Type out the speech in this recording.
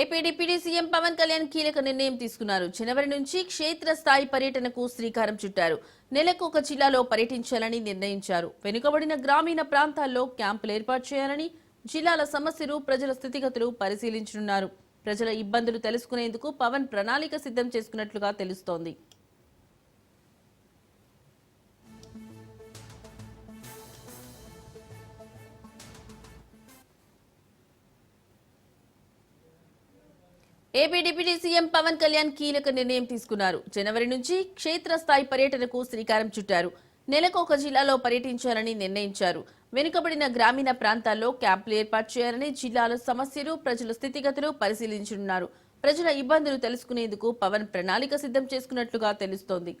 AP deputy CM Pawan Kalyan కీలక నిర్ణయం తీసుకున్నారు. జనవరి నుంచి క్షేత్రస్థాయి పర్యటనకు శ్రీకారం చుట్టారు. నెలకు ఒక జిల్లాలో పర్యటించాలని నిర్ణయించారు. వెనుకబడిన గ్రామీణ ప్రాంతాల్లో క్యాంపులు ఏర్పాటు చేయాలని జిల్లాల సమస్యలు ప్రజల స్థితిగతులు పరిశీలించనున్నారు. ప్రజల ఇబ్బందులు తెలుసుకునేందుకు పవన్ ప్రణాళిక సిద్ధం చేసుకున్నట్లుగా తెలుస్తోంది. AP deputy CM Pawan Kalyan కీలక నిర్ణయం తీసుకున్నారు. జనవరి నుంచి క్షేత్రస్థాయి పర్యటనకు శ్రీకారం చుట్టారు. నెలకు ఒక జిల్లాలో పర్యటించాలని నిర్ణయించారు. వెనుకబడిన గ్రామీణ ప్రాంతాల్లో క్యాంపులు ఏర్పాటు చేయాలని జిల్లాల సమస్యలు ప్రజల స్థితిగతులు పరిశీలించనున్నారు. ప్రజల ఇబ్బందులు తెలుసుకునేందుకు పవన్ ప్రణాళిక సిద్ధం చేసుకున్నట్లుగా తెలుస్తోంది.